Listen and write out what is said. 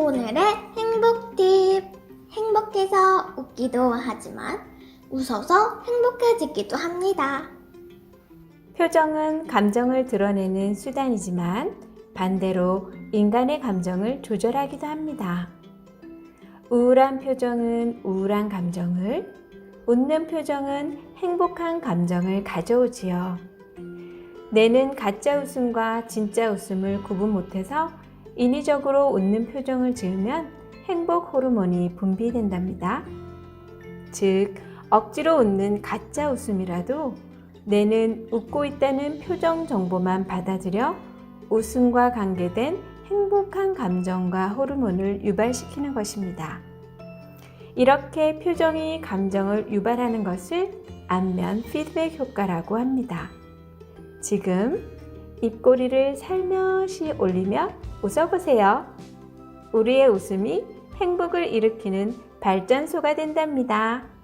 오늘의 행복 팁. 행복해서 웃기도 하지만 웃어서 행복해지기도 합니다. 표정은 감정을 드러내는 수단이지만 반대로 인간의 감정을 조절하기도 합니다. 우울한 표정은 우울한 감정을, 웃는 표정은 행복한 감정을 가져오지요. 뇌는 가짜 웃음과 진짜 웃음을 구분 못해서 인위적으로 웃는 표정을 지으면 행복 호르몬이 분비된답니다. 즉, 억지로 웃는 가짜 웃음이라도 뇌는 웃고 있다는 표정 정보만 받아들여 웃음과 관계된 행복한 감정과 호르몬을 유발시키는 것입니다. 이렇게 표정이 감정을 유발하는 것을 안면 피드백 효과라고 합니다. 지금 입꼬리를 살며시 올리며 웃어보세요. 우리의 웃음이 행복을 일으키는 발전소가 된답니다.